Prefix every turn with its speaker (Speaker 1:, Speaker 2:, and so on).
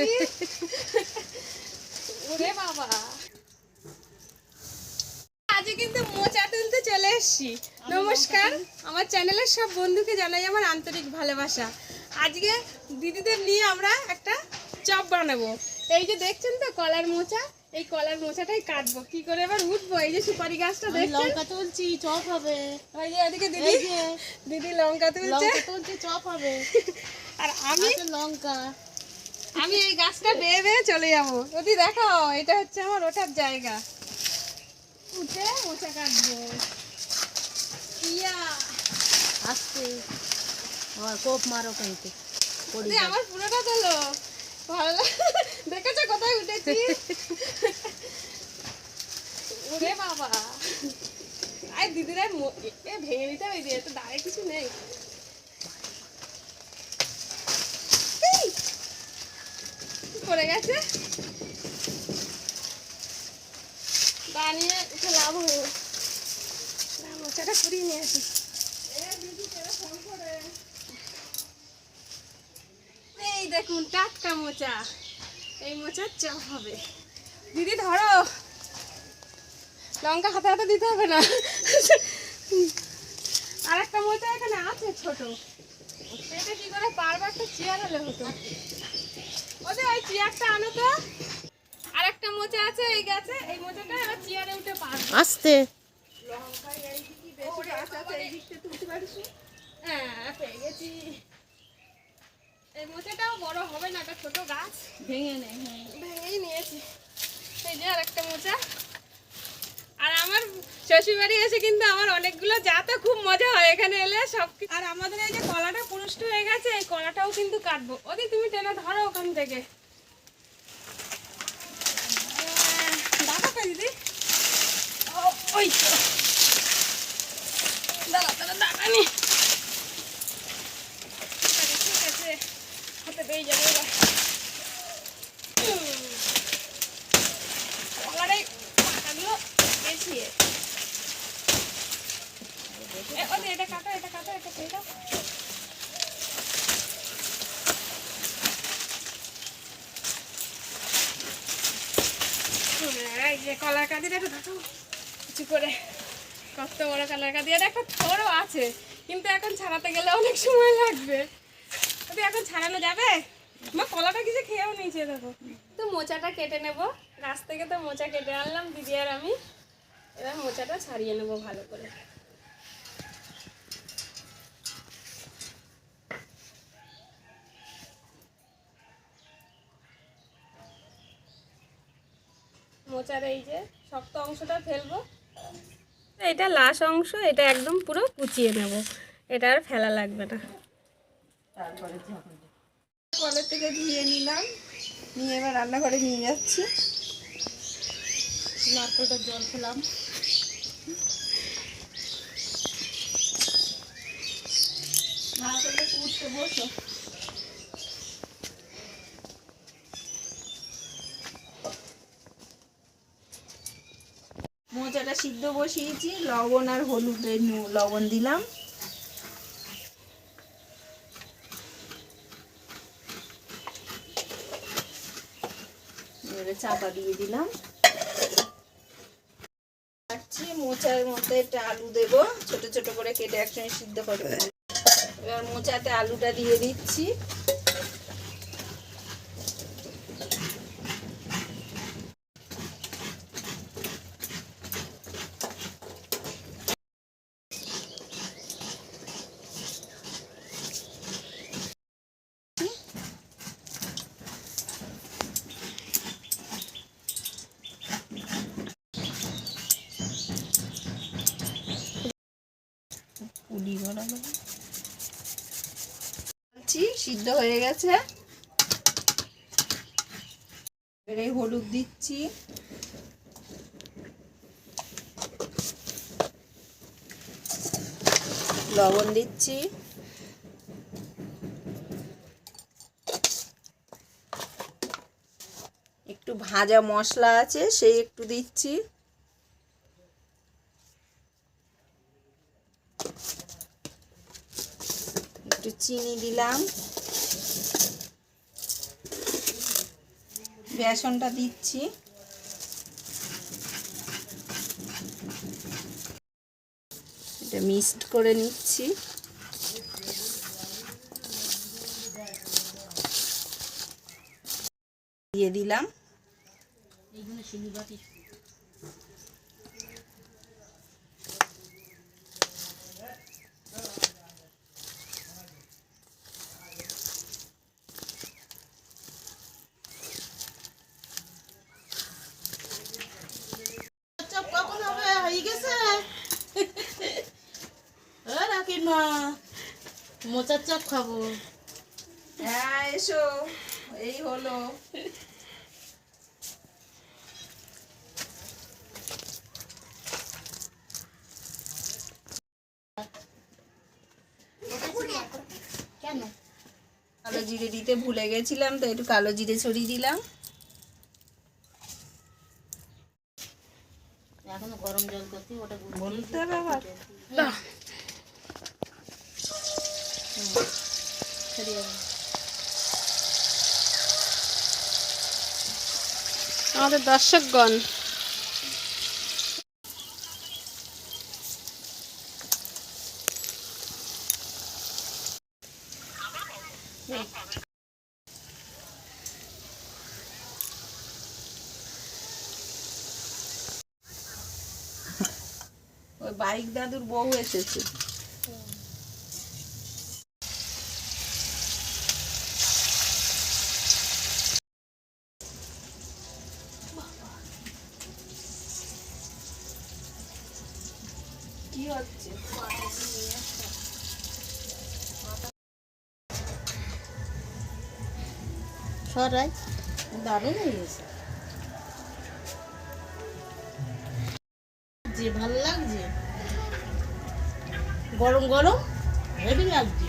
Speaker 1: দেখি ওরে বাবা। আজকে কিন্তু মোচা তুলতে চলে এসেছি। নমস্কার আমার চ্যানেলের সব বন্ধুকে জানাই আমার আন্তরিক ভালোবাসা। আজকে দিদিদের নিয়ে আমরা একটা চপ বানাবো। এই যে দেখছেন তো কলার মোচা? এই কলার মোচাটাই কাটবো। কি করে এবার উঠবো? এই যে সুপারি গাছটা দেখছেন?
Speaker 2: লঙ্কা তুলছি চপ হবে।
Speaker 1: ওই যে এদিকে দিদি দিদি লঙ্কা তুলছে।
Speaker 2: লঙ্কা তুলছি চপ হবে।
Speaker 1: আর আমি
Speaker 2: লঙ্কা।
Speaker 1: আমি এই গাছটা বেয়ে বেয়ে চলে যাব। যদি দেখাও এটা হচ্ছে আমার ওঠার জায়গা। উঠে মোচা কাটবো। ইয়া।
Speaker 2: আসছে। আবার কোপ মারো কিন্তু।
Speaker 1: আমার পুরোটা তোলো। ভালো লাগ- দেখেছ কোথায় উঠেছি? ওরে বাবা। আই দিদিরা এ ভেঙে নিতে হবে দিয়ে তো দাঁড়ে কিছু নেই এই! পড়ে গেছে। দাঁড়িয়ে উঠে লাভ হবে মোচাটা সরিয়ে নিয়ে আসি। এই দেখুন, টাটকা মোচা। এই মোচার চপ হবে। দিদি, ধরো। লঙ্কা হাতে হাতে দিতে হবে না। আর একটা মোচা এখানে আছে ছোট। এটা কি করে পারব একটা চেয়ার হলে হতো? ওদের ওই চেয়ারটা আনো তো। আর একটা মোচা আছে এই গাছে। এই মোচাটা এবার চেয়ারে উঠে পারব
Speaker 2: আসতে।
Speaker 1: আচ্ছা আচ্ছা এই দিকটা তুলতে পারিস হ্যাঁ পেয়ে গেছি। এই মোচাটাও বড় হবে না একটা ছোট গাছ।
Speaker 2: ভেঙে নেই হ্যাঁ।
Speaker 1: ভেঙেই নিয়েছি। এই যে আর একটা মোচা। আর আমার শ্বশুর বাড়ি এসে কিন্তু আমার অনেকগুলো যাতে খুব মজা হয় এখানে এলে সব আর আমাদের এই যে কলাটা পুরুষ্ট হয়ে গেছে এই কলাটাও কিন্তু কাটবো। ওদি তুমি টেনে ধরো ওখান থেকে। দাঁড়াতে দিদি। ওই তো। দাঁড়া দাঁড়া দাঁড়ানি ঠিক আছে, হাতে পেয়ে যাব। কলাটাই পাতাগুলো বেশি এ, ওদি, এটা কাটো এটা কাটো, এটা পেয়ে দাও। এই যে কলার কাঁদিটা একটু দেখো। কিছু করে, কত বড় কলার কাঁদি আর একটা থরও আছে, কিন্তু এখন ছাড়াতে গেলে অনেক সময় লাগবে। ওদি এখন ছাড়ানো যাবে? মা, কলাটা কিছু খেয়েও নিয়েছে, দেখো। তো মোচাটা কেটে নেব। গাছ থেকে তো মোচা কেটে আনলাম, দিদি আর আমি। এবার মোচাটা ছাড়িয়ে নেব ভালো করে। মোচার এই যে শক্ত অংশটা ফেলব। এটা লাশ অংশ এটা একদম পুরো কুচিয়ে নেব। এটা আর ফেলা লাগবে না। কলের থেকে ধুয়ে নিলাম নিয়ে এবার রান্নাঘরে নিয়ে যাচ্ছি।
Speaker 2: নারকেলটা জল খেলাম।
Speaker 3: সিদ্ধ বসিয়েছি, লবণ আর হলুদ লবণ দিলাম। চাপা দিয়ে দিলাম। মোচার মধ্যে একটা আলু দেব, ছোট ছোট করে কেটে একসঙ্গে সিদ্ধ করে এবার মোচাতে আলুটা দিয়ে দিচ্ছি। পুলি বলছি, সিদ্ধ হয়ে গেছে। এবারে হলুদ দিচ্ছি। লবণ দিচ্ছি। একটু ভাজা মশলা আছে, সেই একটু দিচ্ছি। চিনি দিলাম। বেসনটা দিচ্ছি। এটা মিক্সড করে নিচ্ছি। দিয়ে দিলাম।
Speaker 2: এইগুলো শিলি বাটি চপ কখন হবে হয়ে গেছে ও রাকিমা মোচার চপ খাব।
Speaker 3: হ্যাঁ এসো। এই হলো।
Speaker 2: কেন
Speaker 3: কালো জিরে দিতে ভুলে গেছিলাম তো একটু কালো জিরে ছড়িয়ে দিলাম।
Speaker 2: এখনও গরম জল করছি ওটা
Speaker 3: বলতে হবে আবার।
Speaker 2: ছেড়ে যাবে
Speaker 1: আমাদের দর্শকগণ।
Speaker 3: ওই বাইক দাদুর বউ এসেছে। হচ্ছে
Speaker 2: সরাই। দারুণ হয়ে গেছে। যে ভালো লাগছে গরম গরম হেভি লাগছে।